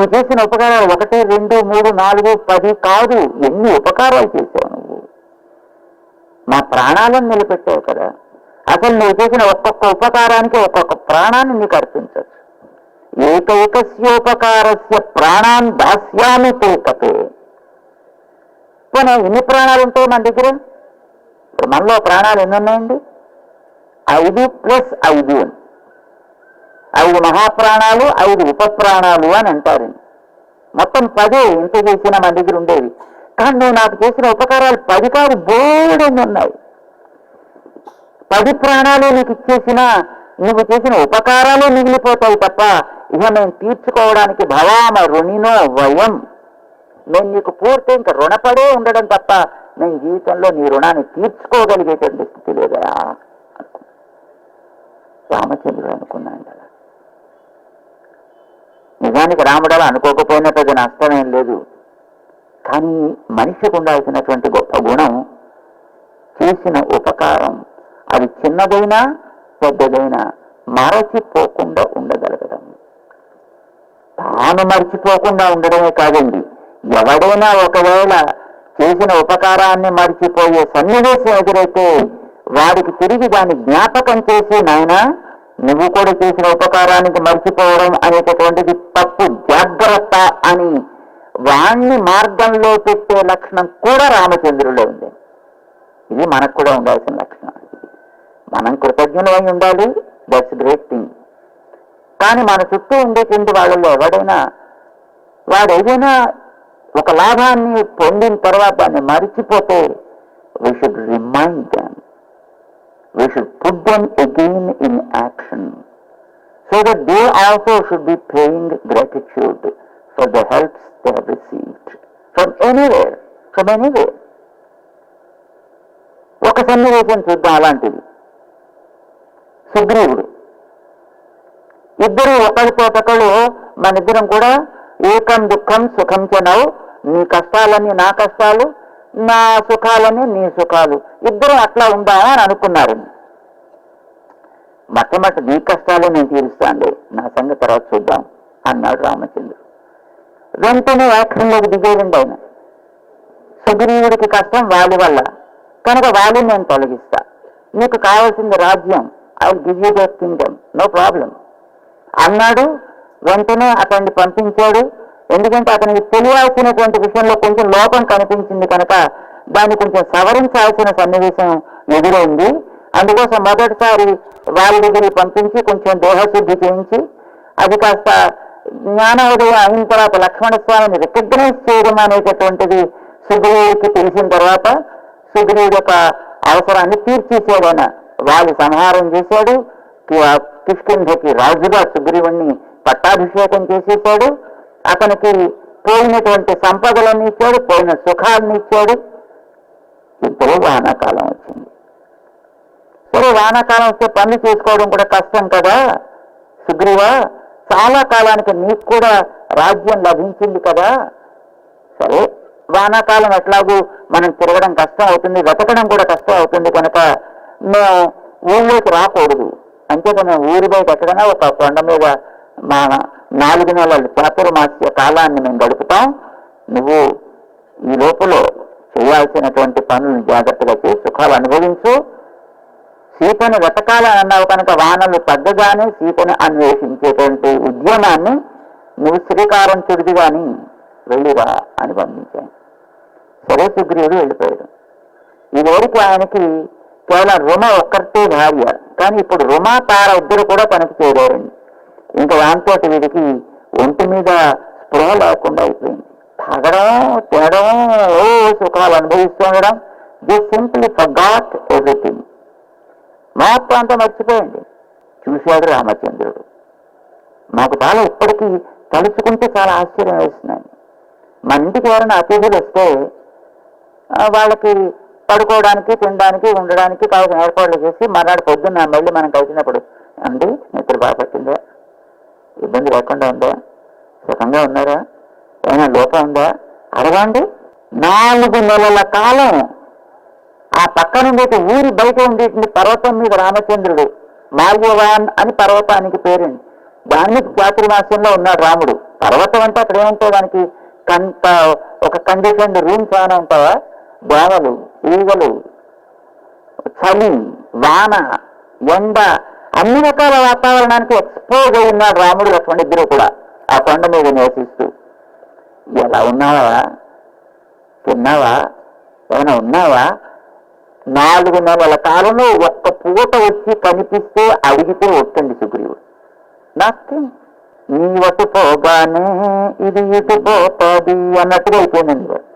నువ్వు చేసిన ఉపకారాలు ఒకటి రెండు మూడు నాలుగు పది కాదు. ఎన్ని ఉపకారాలు చేసావు నువ్వు? మా ప్రాణాలను నిలబెట్టావు కదా. అసలు నువ్వు చేసిన ఒక్కొక్క ఉపకారానికి ఒక్కొక్క ప్రాణాన్ని నీకు అర్పించచ్చు ఏకైకస్యోపకారస్య ప్రాణాన్ దాస్యామి తేకతే పోనీ ఎన్ని ప్రాణాలు ఉంటాయి మన దగ్గర? ఇప్పుడు మనలో ప్రాణాలు ఎన్ని ఉన్నాయండి? ఐదు ప్లస్ ఐదు. అని ఐదు మహాప్రాణాలు ఐదు ఉపప్రాణాలు అని అంటారు. మొత్తం పదే ఇంత చేసిన మన దగ్గర ఉండేవి. కానీ నువ్వు నాకు చేసిన ఉపకారాలు పది కాదు బోర్డెన్ని ఉన్నాయి. పది ప్రాణాలు నీకు ఇచ్చేసిన నువ్వు చేసిన ఉపకారాలు మిగిలిపోతాయి తప్ప ఇక మేము తీర్చుకోవడానికి భవామ రుణినో వయం. నేను నీకు పూర్తి ఇంకా రుణపడే ఉండడం తప్ప నేను జీవితంలో నీ రుణాన్ని తీర్చుకోగలిగేటువంటి స్థితి లేదా రామచంద్రుడు అనుకున్నాను నిజానికి రాముడు అలా అనుకోకపోయినా పెద్ద నష్టమేం లేదు. కానీ మనిషికి ఉండాల్సినటువంటి గొప్ప గుణం చేసిన ఉపకారం. అది చిన్నదైనా పెద్దదైనా మరచిపోకుండా ఉండగలగడం తాను మర్చిపోకుండా ఉండడమే కాదండి. ఎవడైనా ఒకవేళ చేసిన ఉపకారాన్ని మర్చిపోయే సన్నివేశం ఎదురైతే వాడికి తిరిగి దాన్ని జ్ఞాపకం చేసి నాయనా నువ్వు కూడా చేసిన ఉపకారానికి మర్చిపోవడం అనేటటువంటిది తప్పు జాగ్రత్త అని వాణ్ణి మార్గంలో పెట్టే లక్షణం కూడా రామచంద్రులో ఉంది. ఇది మనకు కూడా ఉండాల్సిన లక్షణం. మనం కృతజ్ఞులమై ఉండాలి. దట్స్ గ్రేట్ థింగ్ కానీ మన చుట్టూ ఉండేటువంటి వాళ్ళలో ఎవడైనా వాడు ఏదైనా ఒక లాభాన్ని పొందిన తర్వాత దాన్ని మరిచిపోతే we should remind we should put them again in in action that they also should be paying gratitude for the helps helps have received from anywhere, from anywhere. ఒక సన్నివేశం చూద్దాం అలాంటిది సుగ్రీవుడు ఇద్దరు ఒకరితో ఒకళ్ళు మన ఇద్దరం కూడా ఏకం దుఃఖం సుఖం చెనవు నీ కష్టాలన్నీ నా కష్టాలు నా సుఖాలని నీ సుఖాలు. ఇద్దరు అట్లా ఉందామా అని అనుకున్నారు. మొట్టమొదటి నీ కష్టాలు నేను తీరుస్తానులే నా సంగతి తర్వాత చూద్దాం అన్నాడు రామచంద్రుడు. వెంటనే యాక్షన్లోకి దిగేయండి ఆయన. సుగ్రీవుడికి కష్టం వాలి వల్ల. కనుక వాలిని నేను తొలగిస్తా. నీకు కావాల్సింది రాజ్యం. I give you the kingdom no problem అన్నాడు. వెంటనే అతన్ని పంపించాడు. ఎందుకంటే అతనికి తెలియాల్సినటువంటి విషయంలో కొంచెం లోపం కనిపించింది కనుక దాన్ని కొంచెం సవరించాల్సిన సన్నివేశం ఎదురైంది. అందుకోసం మొదటిసారి వాళ్ళ దగ్గరికి పంపించి కొంచెం దేహశుద్ధి చేయించి అది కాస్త జ్ఞానోదయం అయిన తర్వాత లక్ష్మణ స్వామిని రికగ్నైజ్ చేయడం అనేటటువంటిది సుగ్రీవుడికి తెలిసిన తర్వాత సుగ్రీవుడి యొక్క అవసరాన్ని తీర్చేసాడు వాళ్ళు సంహారం చేశాడు. కిష్కింధకి రాజుగా సుగ్రీవుణ్ణి పట్టాభిషేకం చేసేసాడు అతనికి పోయినటువంటి సంపదలన్నీ ఇచ్చాడు పోయిన సుఖాలను ఇచ్చాడు. ఇప్పుడు వానాకాలం వచ్చింది. సరే వానాకాలం వస్తే పనులు చేసుకోవడం కూడా కష్టం కదా. సుగ్రీవ చాలా కాలానికి నీకు కూడా రాజ్యం లభించింది కదా. సరే వానాకాలం ఎట్లాగూ మనం తిరగడం కష్టం అవుతుంది వెతకడం కూడా కష్టం అవుతుంది కనుక మేము ఊళ్ళోకి రాకూడదు. అంచేత మేము ఊరి బయట ఎక్కడైనా ఒక కొండ మీద మా నాలుగు నెలల చాతుర్మాస్య కాలాన్ని మేము గడుపుతాం. నువ్వు ఈ లోపల చేయాల్సినటువంటి పనులను జాగ్రత్తగా చేసి సుఖాలు అనుభవించు. సీతను వెతకాలని అన్నావు కనుక వానలు తగ్గగానే సీతను అన్వేషించేటువంటి ఉద్యమాన్ని నువ్వు శ్రీకారం చుడిది కానీ వెళ్ళిరా అని పంపించాను సరే సుగ్రీవుడు వెళ్ళిపోయాడు. వరకు ఆయనకి కేవలం రుమ ఒక్కరితే భార్య. కానీ ఇప్పుడు రుమ తార ఇద్దరు కూడా పనికి చేరారండి. ఇంకా దాంతో వీడికి ఒంటి మీద స్పృహ లేకుండా అయిపోయింది. తాగడం తినడం ఓ సుఖాలు అనుభవిస్తూ ఉండడం దిస్ సింప్లీ ఫర్గాట్ ఎవ్రీథింగ్. మొత్తం అంతా మర్చిపోయింది. చూశాడు రామచంద్రుడు. మాకు చాలా ఇప్పటికీ తలుచుకుంటే చాలా ఆశ్చర్యం వేస్తున్నాయి మన ఇంటికి ఎవరైనా అతిథులు వస్తే వాళ్ళకి పడుకోవడానికి తినడానికి ఉండడానికి కావాల్సిన ఏర్పాట్లు చేసి మర్నాడు పొద్దున్న మళ్ళీ మనం కలిసినప్పుడు అండి నిద్ర ఇబ్బంది లేకుండా ఉందా? సుఖంగా ఉన్నారా? ఏమైనా లోపం ఉందా? అడగండి. నాలుగు నెలల కాలం ఆ పక్క నుండి అయితే ఊరి బయట ఉండేటువంటి పర్వతం మీద రామచంద్రుడు మాల్యవాన్ అని పర్వతానికి పేరండి దానికి చాతుర్మాస్యంలో ఉన్నాడు రాముడు. పర్వతం అంటే అక్కడ ఏముంటావు దానికి కంట ఒక కండిషన్ రూమ్ ఏమైనా ఉంటావా? దోమలు ఈగలు చలి వాన ఎండ అన్ని రకాల వాతావరణానికి ఎక్స్పోజ్ అయి ఉన్నాడు రాముడు లక్ష్మణ్ ఇద్దరు కూడా. ఆ కొండ మీద నివసిస్తూ. ఎలా ఉన్నావా? తిన్నావా? ఏమైనా ఉన్నావా? నాలుగు నెలల కాలంలో ఒక్క పూట వచ్చి కనిపిస్తే అడిగితే ఒట్టండి సుగ్రీవుడు. నాకే? నీ వటు పోగానే ఇది ఇటు పోతుంది? అన్నట్టుగా అయిపోయిందండి వాడు.